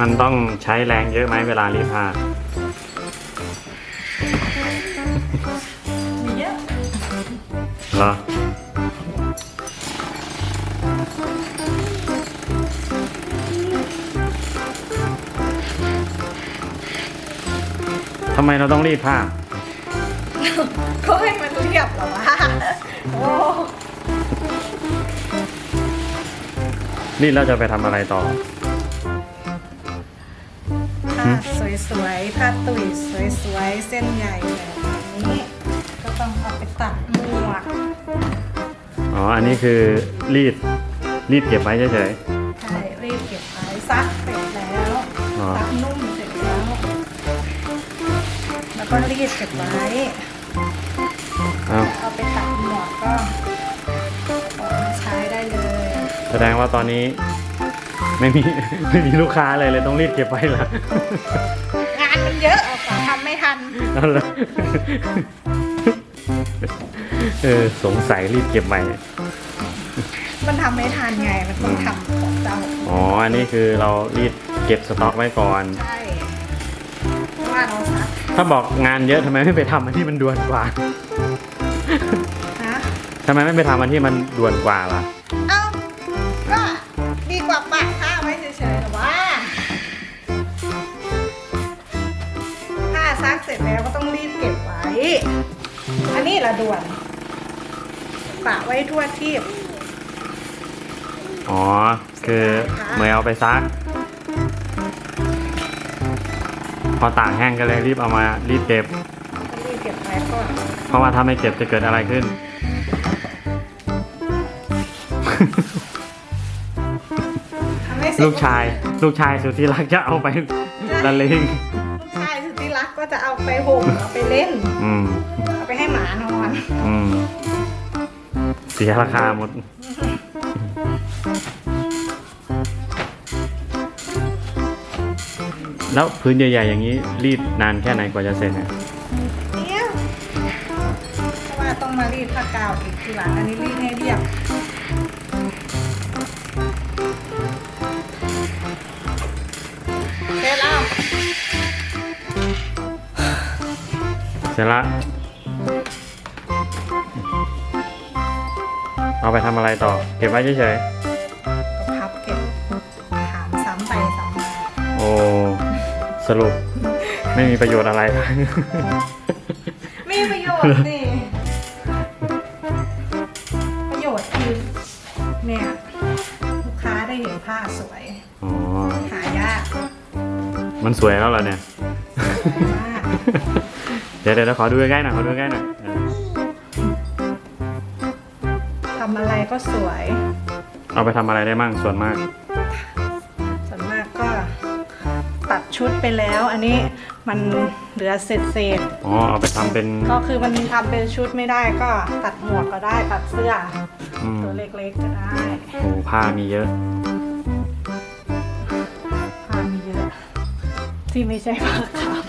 มันต้องใช้แรงเยอะไหมเวลารีดผ้ามีเยอะเหรอทำไมเราต้องรีดผ้า ก็ให้มันเรียบเหรอวะโอ้รีดแล้วจะไปทำอะไรต่อผ้า สวยๆผ้าตุ๋ยสวยๆเส้นใหญ่แบบนี้ก็ต้องเอาไปตัดหมวกอ๋อ อันนี้คือรีดรีดเก็บไว้เฉยใช่รีดเก็บไว้ซักเสร็จแล้วอ๋อซักนุ่มเสร็จแล้ว แล้วก็รีดเก็บไว้ๆเอาเอาไปตัดหมวกก็ออกมาใช้ได้เลย แสดงว่าตอนนี้ ไม่มีไม่มีลูกค้าเลยเลยต้องรีดเก็บไว้ละงานมันเยอะเอาค่ะทำไม่ทัน นั่นแหละเออสงสัยรีดเก็บไว้มันทำไม่ทันไง มันต้องทำของเจ้าอ๋อ อันนี้คือเรารีดเก็บสต็อกไว้ก่อน ใช่เพราะว่าเราซักถ้าบอกงานเยอะทำไมไม่ไปทำอันที่มันด่วนกว่านะทำไมไม่ไปทำอันที่มันด่วนกว่าล่ะ แล้วก็ต้องรีบเก็บไว้ อันนี้ละด่วนปะไว้ทั่วที่อ๋อ คือเมื่อเอาไปซัก พอตากแห้งก็เลยรีบเอามารีบเก็บ ต้องรีบเก็บไว้ก่อนเพราะว่าถ้าไม่เก็บจะเกิดอะไรขึ้น ทำให้เสร็จ ลูกชาย ลูกชายสุดที่รักจะเอาไปละเลงลู กชายสุดที่รักก็จะเอาไปห่มเอาไปเล่น อืมเอาไปให้หมานอน อืมเสียราคาหมด แล้วพื้นใหญ่ๆอย่างนี้รีดนานแค่ไหนกว่าจะเสร็จเนี่ยเนี่ยเพราะว่าต้องมารีดผ้ากาวอีกทีหลังอันนี้รีดให้เรียบ เสร็จละ เอาไปทำอะไรต่อ เก็บไว้เฉยก็พับเก็บถามซ้ำไปซ้ำมาๆ โอ้ สรุป ไม่มีประโยชน์อะไร ไม่มีประโยชน์สิประโยชน์คือเนี่ยลูกค้าได้เห็นผ้าสวยอ๋อ หายากมันสวยแล้วเหรอเนี่ยมาก เดี๋ยวเดี๋ยวขอดูใกล้ๆหน่อยขอดูใกล้ๆหน่อยเออทำอะไรก็สวย เอาไปทำอะไรได้มั่งส่วนมาก ส่วนมากก็ตัดชุดไปแล้ว อันนี้มันเหลือเศษเศษอ๋อเอาไปทำเป็นๆก็คือมันทำเป็นชุดไม่ได้ก็ตัดหมวกก็ได้ตัดเสื้ออืมตัวเล็กๆก็ได้โอ้ผ้ามีเยอะ ผ้ามีเยอะ ที่ไม่ใช่ผ้าขาว